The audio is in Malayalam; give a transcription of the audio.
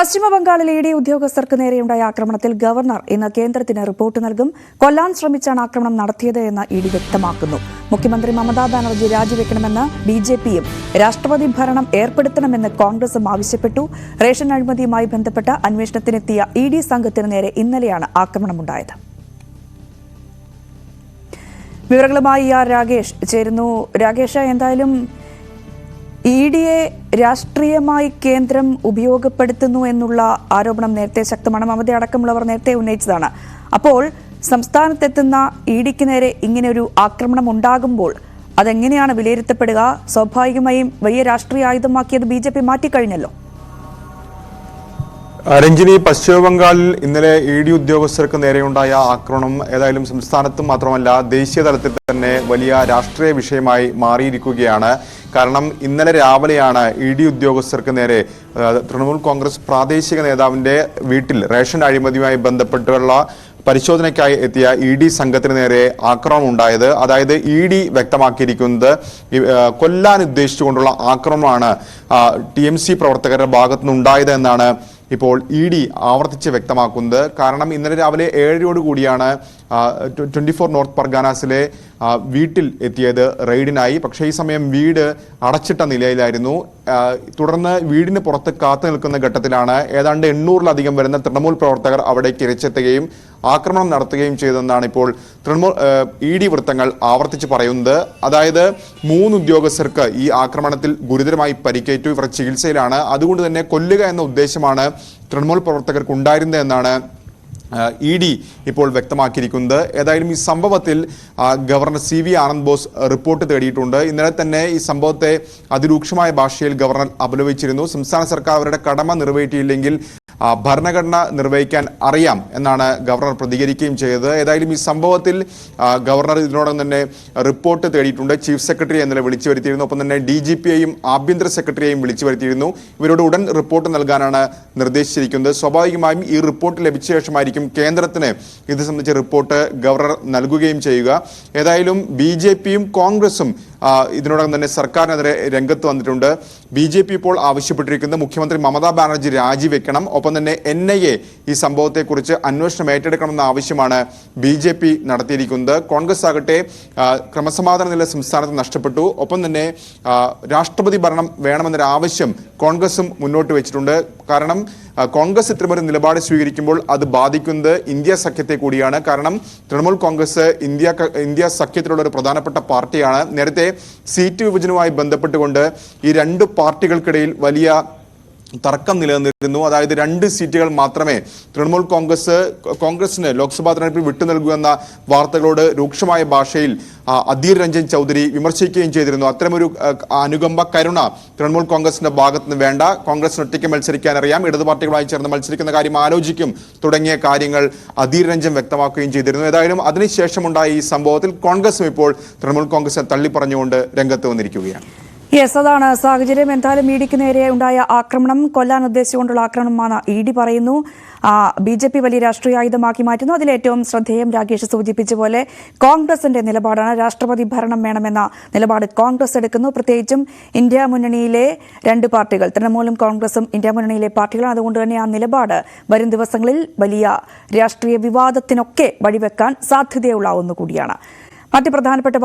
പശ്ചിമ ബംഗാളിലെ ഇ ഡി ഉദ്യോഗസ്ഥർക്ക് നേരെയുണ്ടായ ആക്രമണത്തിൽ ഗവർണർ ഇന്ന് കേന്ദ്രത്തിന് റിപ്പോർട്ട് നൽകും. കൊല്ലാൻ ശ്രമിച്ചാണ് ആക്രമണം നടത്തിയത് എന്ന് ഇ ഡി വ്യക്തമാക്കുന്നു. മുഖ്യമന്ത്രി മമതാ ബാനർജി രാജിവെക്കണമെന്ന് ബി ജെ പിയും രാഷ്ട്രപതി ഭരണം ഏർപ്പെടുത്തണമെന്ന് കോൺഗ്രസും ആവശ്യപ്പെട്ടു. റേഷൻ അഴിമതിയുമായി ബന്ധപ്പെട്ട അന്വേഷണത്തിനെത്തിയ ഇ ഡി സംഘത്തിന് നേരെ ഇന്നലെയാണ് ആക്രമണമുണ്ടായത്. വിവരങ്ങളുമായി ആർ രാകേഷ് ചേരുന്നു. രാകേഷ് എന്തായാലും ഇ ഡിയെ രാഷ്ട്രീയമായി കേന്ദ്രം ഉപയോഗപ്പെടുത്തുന്നു എന്നുള്ള ആരോപണം നേരത്തെ ശക്തമാണ്. മമത അടക്കമുള്ളവർ നേരത്തെ ഉന്നയിച്ചതാണ്. അപ്പോൾ സംസ്ഥാനത്തെത്തുന്ന ഇ ഡിക്ക് നേരെ ഇങ്ങനെയൊരു ആക്രമണം ഉണ്ടാകുമ്പോൾ അതെങ്ങനെയാണ് വിലയിരുത്തപ്പെടുക? സ്വാഭാവികമായും വലിയ രാഷ്ട്രീയ ആയുധമാക്കിയത് ബി ജെ പി മാറ്റിക്കഴിഞ്ഞല്ലോ. രഞ്ജിനി പശ്ചിമ ബംഗാളിൽ ഇന്നലെ ഇ ഡി ഉദ്യോഗസ്ഥർക്ക് നേരെയുണ്ടായ ആക്രമണം ഏതായാലും സംസ്ഥാനത്തും മാത്രമല്ല ദേശീയ തലത്തിൽ തന്നെ വലിയ രാഷ്ട്രീയ വിഷയമായി മാറിയിരിക്കുകയാണ്. കാരണം ഇന്നലെ രാവിലെയാണ് ഇ ഡി ഉദ്യോഗസ്ഥർക്ക് നേരെ തൃണമൂൽ കോൺഗ്രസ് പ്രാദേശിക നേതാവിന്റെ വീട്ടിൽ റേഷൻ അഴിമതിയുമായി ബന്ധപ്പെട്ടുള്ള പരിശോധനയ്ക്കായി എത്തിയ ഇ ഡി സംഘത്തിന് നേരെ ആക്രമണം ഉണ്ടായത്. അതായത് ഇ ഡി വ്യക്തമാക്കിയിരിക്കുന്നത് കൊല്ലാൻ ഉദ്ദേശിച്ചുകൊണ്ടുള്ള ആക്രമണമാണ് ടി എം സി പ്രവർത്തകരുടെ ഭാഗത്തുനിന്നുണ്ടായത് എന്നാണ് ഇപ്പോൾ ഇ ഡി ആവർത്തിച്ച് വ്യക്തമാക്കുന്നത്. കാരണം ഇന്നലെ രാവിലെ ഏഴരയോട് കൂടിയാണ് ട്വന്റി ഫോർ നോർത്ത് പർഗാനാസിലെ വീട്ടിൽ എത്തിയത് റെയ്ഡിനായി. പക്ഷേ ഈ സമയം വീട് അടച്ചിട്ട നിലയിലായിരുന്നു. തുടർന്ന് വീടിന് പുറത്ത് കാത്തു നിൽക്കുന്ന ഘട്ടത്തിലാണ് ഏതാണ്ട് എണ്ണൂറിലധികം വരുന്ന തൃണമൂൽ പ്രവർത്തകർ അവിടെ ഇരച്ചെത്തുകയും ആക്രമണം നടത്തുകയും ചെയ്തെന്നാണ് ഇപ്പോൾ തൃണമൂൽ ഇ ഡി വൃത്തങ്ങൾ ആവർത്തിച്ച് പറയുന്നത്. അതായത് മൂന്ന് ഉദ്യോഗസ്ഥർക്ക് ഈ ആക്രമണത്തിൽ ഗുരുതരമായി പരിക്കേറ്റു. ഇവർ ചികിത്സയിലാണ്. അതുകൊണ്ട് തന്നെ കൊല്ലുക എന്ന ഉദ്ദേശമാണ് തൃണമൂൽ പ്രവർത്തകർക്ക് ഉണ്ടായിരുന്നത് എന്നാണ് ഇ ഡി ഇപ്പോൾ വ്യക്തമാക്കിയിരിക്കുന്നത്. ഏതായാലും ഈ സംഭവത്തിൽ governor C V Anand Bose report തേടിയിട്ടുണ്ട്. ഇന്നലെ തന്നെ ഈ സംഭവത്തെ അതിരൂക്ഷമായ ഭാഷയിൽ ഗവർണർ അപലപിച്ചിരുന്നു. സംസ്ഥാന സർക്കാർ അവരുടെ കടമ നിറവേറ്റിയില്ലെങ്കിൽ ഭരണഘടന നിർവഹിക്കാൻ അറിയാം എന്നാണ് ഗവർണർ പ്രതികരിക്കുകയും ചെയ്തത്. ഏതായാലും ഈ സംഭവത്തിൽ ഗവർണർ ഇതിനോടകം തന്നെ റിപ്പോർട്ട് തേടിയിട്ടുണ്ട്. ചീഫ് സെക്രട്ടറി ഇന്നലെ വിളിച്ചു വരുത്തിയിരുന്നു. ഒപ്പം തന്നെ ഡി ജി പിയെയും ആഭ്യന്തര സെക്രട്ടറിയെയും വിളിച്ചു വരുത്തിയിരുന്നു. ഇവരോട് ഉടൻ റിപ്പോർട്ട് നൽകാനാണ് നിർദ്ദേശിച്ചിരിക്കുന്നത്. സ്വാഭാവികമായും ഈ റിപ്പോർട്ട് ലഭിച്ച ശേഷമായിരിക്കും കേന്ദ്രത്തിന് ഇത് സംബന്ധിച്ച റിപ്പോർട്ട് ഗവർണർ നൽകുകയും ചെയ്യുക. ഏതായാലും ബി ജെ പിയും കോൺഗ്രസും ഇതിനോടകം തന്നെ സർക്കാരിനെതിരെ രംഗത്ത് വന്നിട്ടുണ്ട്. ബി ജെ പി ഇപ്പോൾ ആവശ്യപ്പെട്ടിരിക്കുന്നത് മുഖ്യമന്ത്രി മമതാ ബാനർജി രാജിവെക്കണം. ഒപ്പം തന്നെ എൻ ഐ എ ഈ സംഭവത്തെക്കുറിച്ച് അന്വേഷണം ഏറ്റെടുക്കണമെന്ന ആവശ്യമാണ് ബി ജെ പി നടത്തിയിരിക്കുന്നത്. കോൺഗ്രസ് ആകട്ടെ ക്രമസമാധാന നില സംസ്ഥാനത്ത് നഷ്ടപ്പെട്ടു. ഒപ്പം തന്നെ രാഷ്ട്രപതി ഭരണം വേണമെന്നൊരു ആവശ്യം കോൺഗ്രസും മുന്നോട്ട് വെച്ചിട്ടുണ്ട്. കാരണം കോൺഗ്രസ് ഇത്തരമൊരു നിലപാട് സ്വീകരിക്കുമ്പോൾ അത് ബാധിക്കുന്നത് ഇന്ത്യ സഖ്യത്തെ കൂടിയാണ്. കാരണം തൃണമൂൽ കോൺഗ്രസ് ഇന്ത്യ ഇന്ത്യ സഖ്യത്തിലുള്ള ഒരു പ്രധാനപ്പെട്ട പാർട്ടിയാണ്. നേരത്തെ സീറ്റ് വിഭജനവുമായി ബന്ധപ്പെട്ടുകൊണ്ട് ഈ രണ്ട് പാർട്ടികൾക്കിടയിൽ വലിയ തർക്കം നിലനിന്നിരുന്നു. അതായത് രണ്ട് സീറ്റുകൾ മാത്രമേ തൃണമൂൽ കോൺഗ്രസ് കോൺഗ്രസിന് ലോക്സഭാ തെരഞ്ഞെടുപ്പിൽ വിട്ടു നൽകുമെന്ന വാർത്തകളോട് രൂക്ഷമായ ഭാഷയിൽ അധീർ രഞ്ജൻ ചൗധരി വിമർശിക്കുകയും ചെയ്തിരുന്നു. അത്തരമൊരു അനുകമ്പ കരുണ തൃണമൂൽ കോൺഗ്രസിന്റെ ഭാഗത്ത് നിന്ന് വേണ്ട. കോൺഗ്രസ് ഒറ്റയ്ക്ക് മത്സരിക്കാൻ അറിയാം. ഇടതു പാർട്ടികളായി ചേർന്ന് മത്സരിക്കുന്ന കാര്യം ആലോചിക്കും. തുടങ്ങിയ കാര്യങ്ങൾ അധീർ രഞ്ജൻ വ്യക്തമാക്കുകയും ചെയ്തിരുന്നു. ഏതായാലും അതിനുശേഷമുണ്ടായ ഈ സംഭവത്തിൽ കോൺഗ്രസും ഇപ്പോൾ തൃണമൂൽ കോൺഗ്രസിനെ തള്ളിപ്പറഞ്ഞുകൊണ്ട് രംഗത്ത് വന്നിരിക്കുകയാണ്. യെസ് അതാണ് സാഹചര്യം. എന്തായാലും ഇഡിക്ക് ഡിക്ക് നേരെ ഉണ്ടായ ആക്രമണം കൊല്ലാൻ ഉദ്ദേശിച്ചുകൊണ്ടുള്ള ആക്രമണമാണ് ഇ ഡി പറയുന്നു. ബി ജെ പി വലിയ രാഷ്ട്രീയ ആയുധമാക്കി മാറ്റുന്നു. അതിലേറ്റവും ശ്രദ്ധേയം രാകേഷ് സൂചിപ്പിച്ച പോലെ കോൺഗ്രസിന്റെ നിലപാടാണ്. രാഷ്ട്രപതി ഭരണം വേണമെന്ന നിലപാട് കോൺഗ്രസ് എടുക്കുന്നു. പ്രത്യേകിച്ചും ഇന്ത്യ മുന്നണിയിലെ രണ്ട് പാർട്ടികൾ തൃണമൂലും കോൺഗ്രസും ഇന്ത്യ മുന്നണിയിലെ പാർട്ടികളാണ് അതുകൊണ്ട് തന്നെ ആ നിലപാട് വരും ദിവസങ്ങളിൽ വലിയ രാഷ്ട്രീയ വിവാദത്തിനൊക്കെ വഴിവെക്കാൻ സാധ്യതയുള്ള ഒന്നുകൂടിയാണ്. മറ്റ് പ്രധാനപ്പെട്ട